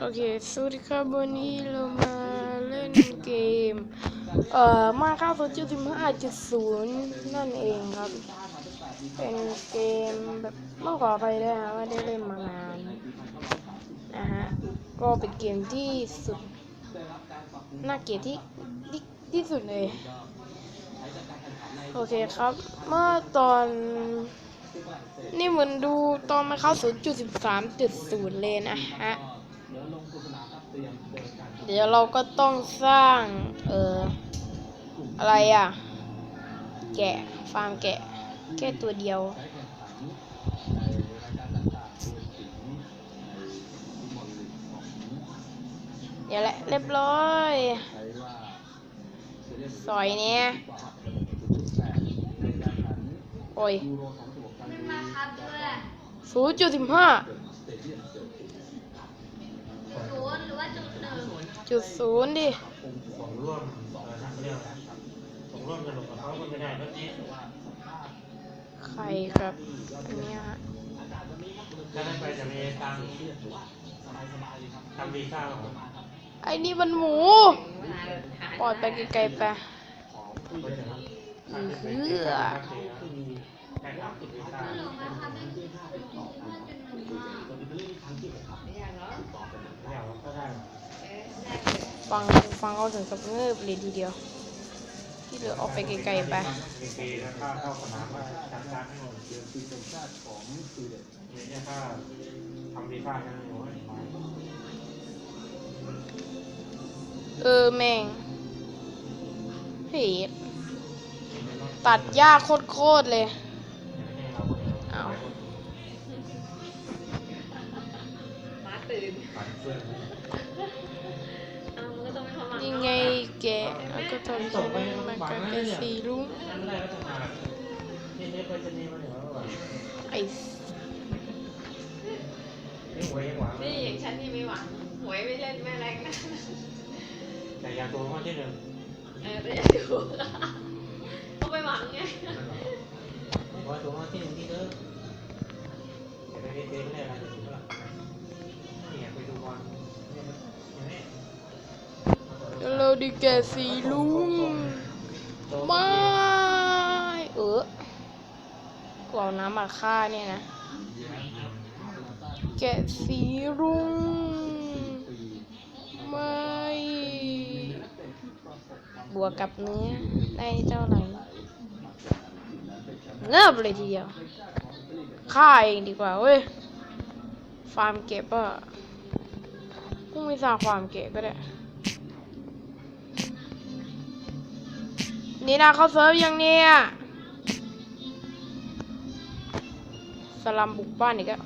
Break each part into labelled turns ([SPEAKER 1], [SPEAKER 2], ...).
[SPEAKER 1] โอเคสวัสดีครับวันนี้เรามาเล่นเกม เอ่อมาค่าโซจิสิบห้าจุดศูนย์นั่นเองครับ เป็นเกมแบบต้องขอไปด้วยนะว่าได้เล่นมานานนะฮะ ก็เป็นเกมที่สุด น่าเกลียดที่ที่ที่สุดเลย โอเคครับ เมื่อตอนนี่เหมือนดูตอนมาเข้า0.13.0 เลยนะฮะ เดี๋ยวเราก็ต้องสร้าง เอ่อ อะไรอะ แกะ ฟาร์มแกะ แค่ตัวเดียว เดี๋ยวแหละ เรียบร้อย สอยเนี่ย โอ้ย
[SPEAKER 2] ไม่มาครับด้วย
[SPEAKER 1] ศูนย์จุดสิบห้า
[SPEAKER 2] จุด
[SPEAKER 1] ศูนย์ดิ
[SPEAKER 3] ของร่วมเอ่อนักเรียนของร่วมสนุกกับเขาคนไม่ได้เมื่อกี้
[SPEAKER 1] ใครครับนเนี้ยฮะ
[SPEAKER 3] ถ้าได้ไปจะมีตังค์ทำวีซ่าของ
[SPEAKER 1] ไอ้นี่มันหมู ปล่อยไปไกลๆไปเฮือ
[SPEAKER 3] ได้ครับติดวีซ่า
[SPEAKER 2] หลงมาครับไม่จุดห้าจุดห้า
[SPEAKER 3] ไม่อก็ได้
[SPEAKER 1] ฟังฟังเอาถึงกับเงือบเลยทีเดียว ที่เหลือออกไปไกลๆไป
[SPEAKER 3] เออ
[SPEAKER 1] แม่งเฮ้ยตัดหญ้าโคตรเลยเอา
[SPEAKER 2] มาตื่น
[SPEAKER 1] แล้วก็ทำตัวมันกลายเป็นสีรุ้มั
[SPEAKER 3] นไม่ได้ก็ต้องมานี่นี่ไปจะนี่มาเนี่ยว่า
[SPEAKER 1] ไอ้
[SPEAKER 3] นี่ยังหวัง
[SPEAKER 2] นี่อย่างฉันนี่ไม่หวังหวยไม่เล่นไม่แรงนะ
[SPEAKER 3] แต่อยากตัวมาที่หนึ่ง
[SPEAKER 2] เออแต่ย่าดูก็ไปหวังไง
[SPEAKER 3] ว่าตัวมาที่หนึ่งที่เด้อแต่ไปเรียนเรียนไม่ได้อะไร ดิ
[SPEAKER 1] แกสีรุ้งไม่เออกูเอาน้ำมาฆ่าเนี่ยนะ แกสีรุ้งไม่บวกกับเนื้อได้เท่าไหร่เงิบเลยทีเดียวฆ่าเองดีกว่าเว้ยฟาร์มเก็บอะกูไม่สร้างฟาร์มเก็บก็ได้ นี่นะเขาเซิร์ฟยังเนี่ยสลัมบุกบ้านอีกแล้ว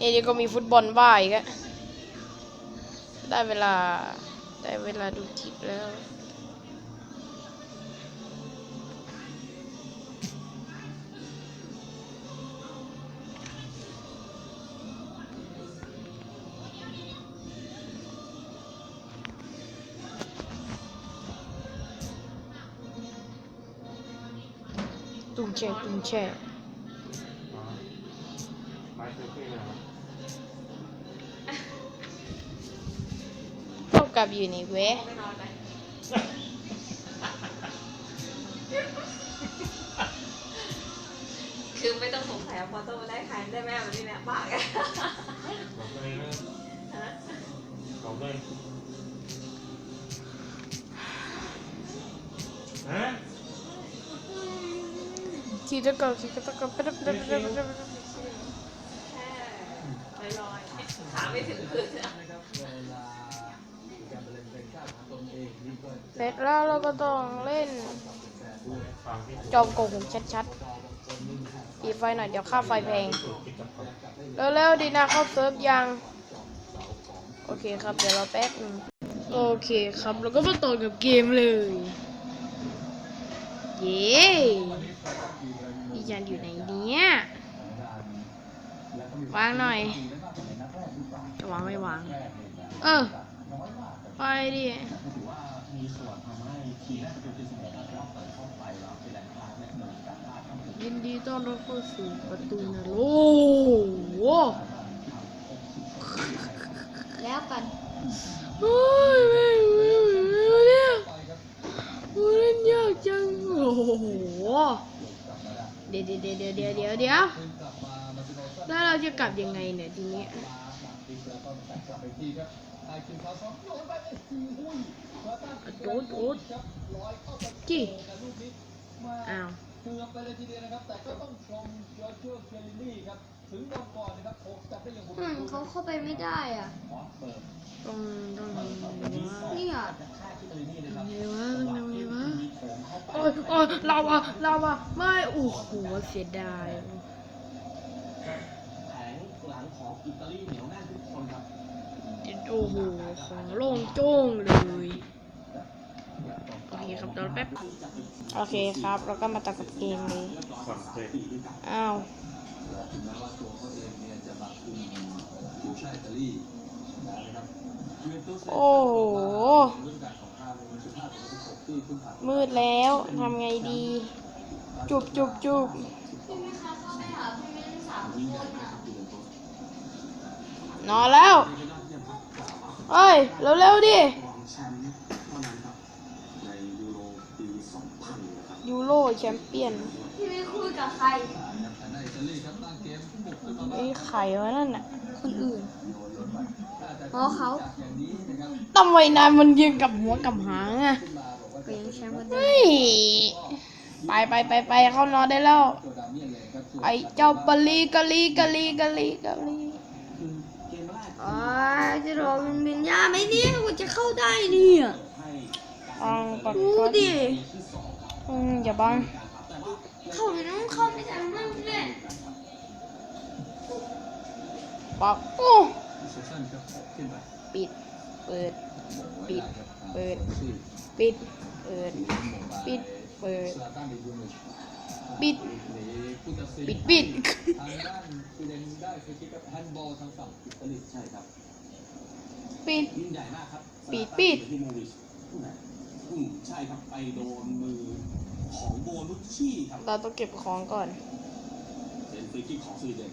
[SPEAKER 1] นี่เดียก็มีฟุตบอลบ้าอีกแล้วได้เวลา ได้เวลาดูคลิปแล้ว ตุ้งแช่ตุ้งแช่
[SPEAKER 3] ไปซื้อฟรีเลย
[SPEAKER 1] เท่ากับอยู่ในเว้ย
[SPEAKER 2] ไปนอนไปคือไม่ต้องสงสัยว่าพอโตมาได้ใครได้แม่แบบนี้แหละปากอะ
[SPEAKER 3] บอกเลยนะ
[SPEAKER 2] ฮะ
[SPEAKER 3] บอกเลยฮะ
[SPEAKER 1] ขี่ตะกอนขี่ตะกอนไปดับดับดับดับ
[SPEAKER 2] แค่ลอยๆขาไม่ถึงพื้นะ
[SPEAKER 1] เสร็จแล้วเราก็ต้องเล่น จอมโกหกชัดๆปิดไฟหน่อยเดี๋ยวค่าไฟแพง เร็วๆดีนะเข้าเซิร์ฟยัง โอเคครับเดี๋ยวเราแป๊บนึงโอเคครับ แล้วก็มาต่อกับเกมเลย เย้พี่จันอยู่ไหนเนี่ยวางหน่อย จะวางไม่วาง เออ ไปดิยินดีต้อนรับเข้าสู่ประตูนรกโอ้โหแล้วกันอุ้ย อ้โห เดี๋ยวเดี๋ยวเดี๋ยวเดี๋ยวเดี๋ยวเดี๋ยวเแล้วเราจะกลับยังไงเนี่ยทีนี้โดดโดดกี่อ้าว
[SPEAKER 4] เกืมเขา
[SPEAKER 2] เข้าไปไม่ได้อะ
[SPEAKER 1] ตรงต
[SPEAKER 4] ร
[SPEAKER 1] งนี่อะ ยอ้ยเราอะเราอะไม่โอ้โหเสียดายโอ้โหของโล่งจ้งเลยโอเคครับเดี๋ยวแป๊บโอเคครับเราก็มาตัดกับเกมเลยอ้าวโอ้ มืดแล้วทำไงดี จุบจุบจุบ
[SPEAKER 2] นอ
[SPEAKER 4] น
[SPEAKER 1] แล้ว
[SPEAKER 4] เฮ้ย เร็ว
[SPEAKER 1] เร็วดิ
[SPEAKER 4] ยูโร
[SPEAKER 1] แชมเปี้ยน
[SPEAKER 2] พี่ไม่คุยกับใคร
[SPEAKER 1] ไอ้ไข่วะนั่นน่ะ
[SPEAKER 2] คนอื่นเพราะเขา
[SPEAKER 1] ทำไมนายมันยืนกับหัวกับหางอะ
[SPEAKER 4] ก็
[SPEAKER 2] มป์ได้
[SPEAKER 1] เฮ้ไปไปไปไปเข้านอนได้แล้ว ไอเจ้ากะลีกะลีกะลีกะลี
[SPEAKER 4] กะลี
[SPEAKER 2] อ๋อจะรอวินวินยาไหมเนี่ยว่าจะเข้าได้เนี่ย
[SPEAKER 1] อังปั
[SPEAKER 2] ดดู
[SPEAKER 4] ดดิอื
[SPEAKER 1] มอย่าบัง
[SPEAKER 2] เข้าไปนู้นเข้าไปทางนั้นเลย
[SPEAKER 1] ปักโอ้
[SPEAKER 4] ปิ
[SPEAKER 1] ด เปิด ปิด เปิด ปิด เปิด ปิด เปิด ปิด ปิด ปิด
[SPEAKER 4] ทางด้านสุเดนได้ฟรีคิกกับแฮนด์บอลทางฝั่งอิตาลีใช่ครับ
[SPEAKER 1] ปิด
[SPEAKER 4] ยิ่งใหญ่มากครับ
[SPEAKER 1] ปิด ปิด
[SPEAKER 4] ใช่ครับ ไปโดนมือของโบนุชชี่ครับ
[SPEAKER 1] เราต้องเก็บของก่อน
[SPEAKER 4] เป็นฟรีคิกของสุเดน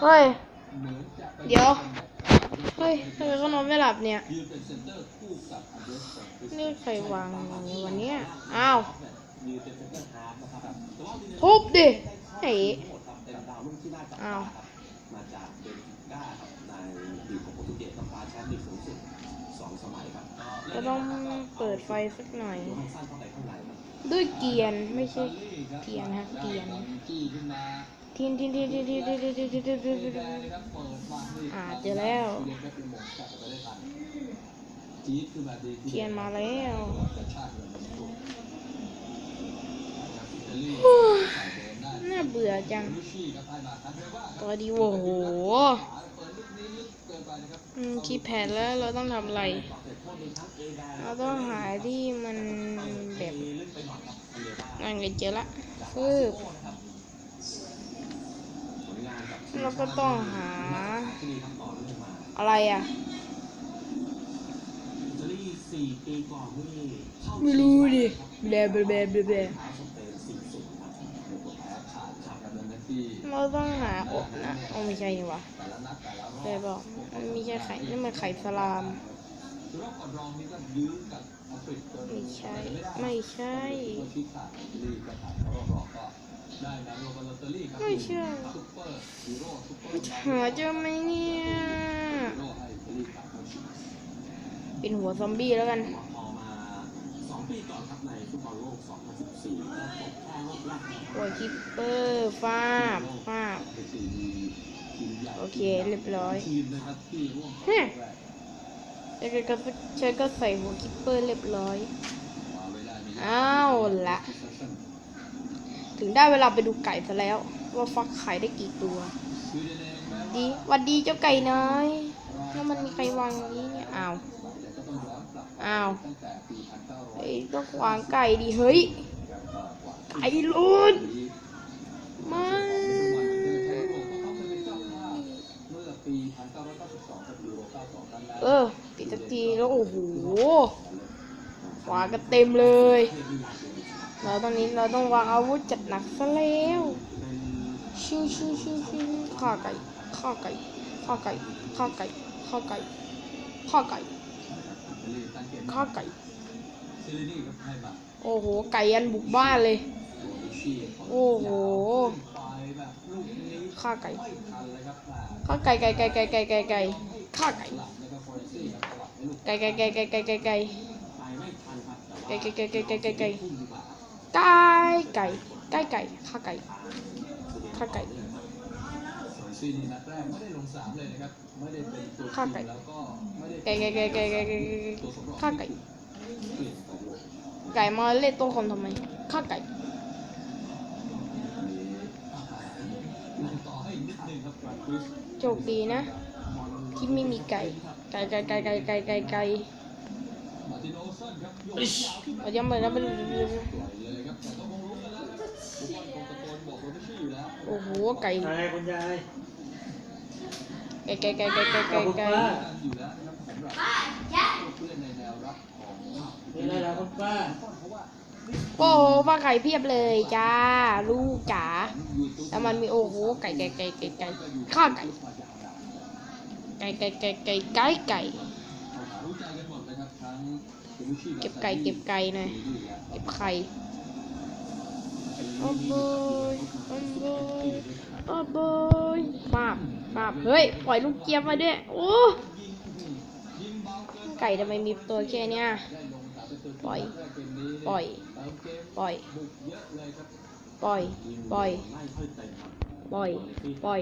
[SPEAKER 4] เฮ้
[SPEAKER 1] ย
[SPEAKER 4] เดี๋
[SPEAKER 1] ยว เฮ้ยทำไมเขานอนไม่หลับเนี่ย
[SPEAKER 4] นี่
[SPEAKER 1] ใครวางวันนี้อ้าว ทุบดิไอ้
[SPEAKER 3] เอ้าวก็ต้อง
[SPEAKER 1] เปิดไฟสักหน่อย
[SPEAKER 3] ด้
[SPEAKER 1] วยเกียร์ไม่ใช่เทียนครับเทียนเทียนเทียนเทียนเทียนเทียนเทียนเทียนเทียนเทียนเทียนเทียนอ่าเจอแล้ว
[SPEAKER 4] เที
[SPEAKER 1] ยนมาแล้ว
[SPEAKER 4] น่าเบื่
[SPEAKER 1] อจังตัวดีโอ้โห อืมคิดแผนแล้วเราต้องทำอะไร
[SPEAKER 3] เรา
[SPEAKER 1] ต้องหาที่มันแบบ
[SPEAKER 3] งา
[SPEAKER 1] นกัเจอละฟืบเราก็ต้องหา
[SPEAKER 3] อะ
[SPEAKER 1] ไรอะ ไม่รู้ดิแบบแบบแบลแบล
[SPEAKER 3] เรา
[SPEAKER 1] ต้องหาอกนะโอ้ไม่ใช่ห
[SPEAKER 4] รอ
[SPEAKER 1] เคยบอก มันมีแค่ไข่นี่มันไข่สลาม ไม่ใช่ ไม่ใช่
[SPEAKER 4] ไม่
[SPEAKER 1] ใช่หาเจอไหมเนี่ย
[SPEAKER 4] เป็
[SPEAKER 1] นหัวซอมบี้แล้วกัน
[SPEAKER 4] โโอ้ยคิ
[SPEAKER 1] ปเปอร์ฟาบฟาบ โอเคเรียบร้อยฮึ
[SPEAKER 4] แล้
[SPEAKER 1] วก็ฉันก็ใส่หัวคิปเปอร์เรียบร้อยอ้าวละถึงได้เวลาไปดูไก่ซะแล้ว ว่าฟักไข่ได้กี่ตัว
[SPEAKER 4] ดีวัน
[SPEAKER 1] ดีเจ้าไก่น้อยแล้วมันมีใครวางนี้เนี่ยอ้าว
[SPEAKER 4] อ้า
[SPEAKER 1] วไอ้ต้วางไก่ดีเฮ้ยไก่ลุ
[SPEAKER 4] น
[SPEAKER 1] มา เออปิดสักทีแล้วโอ้โหวางกันเต็มเลยแล้วตอนนี้เราต้องวางอาวุธจัดหนักซะแล้วชิวชิวชิวชิวฆ่าไก่ฆ่าไก่ฆ่าไก่ฆ่าไก่ฆ่าไก่ฆ่าไก่ฆ่าไก่
[SPEAKER 4] ซิลินี่ครับให้มา
[SPEAKER 1] โอ้โหไก่ยันบุกบ้านเลย
[SPEAKER 4] ตัววิชี่
[SPEAKER 1] โอ้โห
[SPEAKER 4] ไปแบบลูกนี้
[SPEAKER 1] ฆ่าไก่
[SPEAKER 4] ไม่ทันเลยครับอ่า
[SPEAKER 1] ฆ่าไก่ไก่ไก่ไก่ไก่ไก่ไก่ฆ่าไก่
[SPEAKER 4] หลับนะครับฟอร์เรนซี่ครับสลับให้ลูก
[SPEAKER 1] ไก่ไก่ไก่ไก่ไก่ไก่ไก่
[SPEAKER 4] ไปไม่ทันครับแต่
[SPEAKER 1] ไก่
[SPEAKER 4] ว่
[SPEAKER 1] ไก่ไก่ไก่ไก่ไก่ไก่
[SPEAKER 4] พุ่งดีกว่าครับ
[SPEAKER 1] ไก่ไก่ไก่ไก่ฆ่าไก่ฆ่าไก่
[SPEAKER 4] ส่วนซีนี่นัดแรกไม่ได้ลงสามเลยนะครับไม่ได้เป็นตัว
[SPEAKER 1] ฆ่าไก่
[SPEAKER 4] ริงแล้วก็ไม่ได้
[SPEAKER 1] ไก่ไก่ไก่ไก่ไก่ไก่ไก่ฆ่าไก่
[SPEAKER 4] เปลี่ยนไปด้วย
[SPEAKER 1] ไก่มาเล่นต๊ะคนทำไมฆ่าไก่ โชคดีนะ ที่ไม่มีไก่ ไก่ไก่ไก่ไก่ไก่ไก่ไก่
[SPEAKER 4] เอา
[SPEAKER 1] ย้ำไป
[SPEAKER 4] แล้วเป็นโอ้โห
[SPEAKER 1] ไก่
[SPEAKER 3] อะไรคุณยาย
[SPEAKER 1] ไก่ไก่ไก่ไก่ไก่ไก่ไก่
[SPEAKER 4] นี่อะ
[SPEAKER 3] ไรล่ะคุณป้า
[SPEAKER 1] โอ้โหปลาไก่เพียบเลยจ้า ลูกจ๋าแล้วมันมีโอ้โหไก่ไก่ไก่ไก่ไก่ฆ่าไก่
[SPEAKER 4] มายาว
[SPEAKER 1] ไก่ไก่ไก่ไก่ไก่ไก่
[SPEAKER 4] เก็บ
[SPEAKER 1] ไก่เก็บไก่หน่อยเก็บไข่โอ้โบยโอ้โบยโอ้โบยปาบปาบเฮ้ยปล่อยลูกเจี๊ยบมาด้วยโอ้ไก่ทำไมมีตัวแค่เนี้ย
[SPEAKER 4] ป
[SPEAKER 1] ล่อย ปล่อย ปล่อย ปล่อย ปล่อย ปล่อย ปล่อย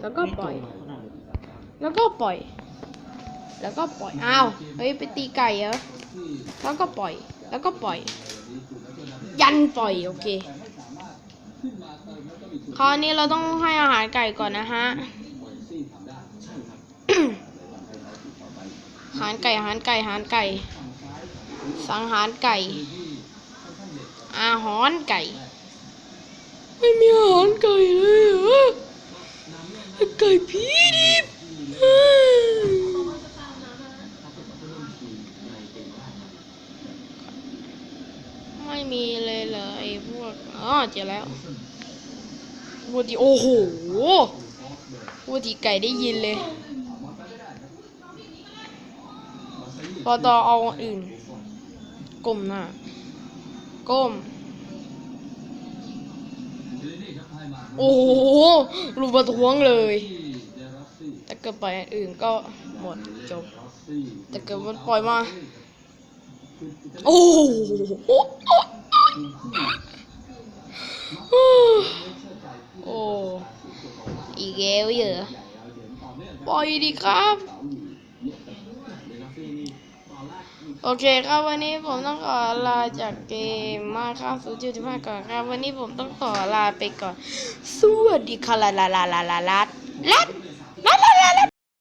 [SPEAKER 4] แล้วก็
[SPEAKER 1] ปล่อย แล้วก็ปล่อย แล้วก็ปล่อย อ้าว เฮ้ย ไปตีไก่เหรอ แล้วก็ปล่อย แล้วก็ปล่อย ยันปล่อย โอเค คราวนี้เราต้องให้อาหารไก่ก่อนนะฮะ
[SPEAKER 4] อา
[SPEAKER 1] หารไก่อาหารไก่อาหารไก่ สังหารไก่
[SPEAKER 4] อา
[SPEAKER 1] หอนไก่ ไม่มีอาหอนไก่เลยเหไก่พีดิบไม่มีเลยเลยพวกอ๋อเจอแล้ววูดีโอ้โหวูดีไก่ได้ยินเลยพอต่อเอาอื่น ก้มหน้า ก้ม โอ้โหรูปประท้วงเลย แต่เกิดไปอื่นก็หมดจบ แต่เกิดมันปล่อยมา โอ้โห
[SPEAKER 4] โอ้
[SPEAKER 1] อี
[SPEAKER 4] เก
[SPEAKER 1] ลเย
[SPEAKER 4] อะ
[SPEAKER 1] ปล่อยดีครับ โอเคครับวันนี้ผมต้องขอลาจากเกมมาครับสูจิที่มาก่อนครับ วันนี้ผมต้องขอลาไปก่อน สวัสดีค่ะลาลาลาลาลาลาลาลาลาลา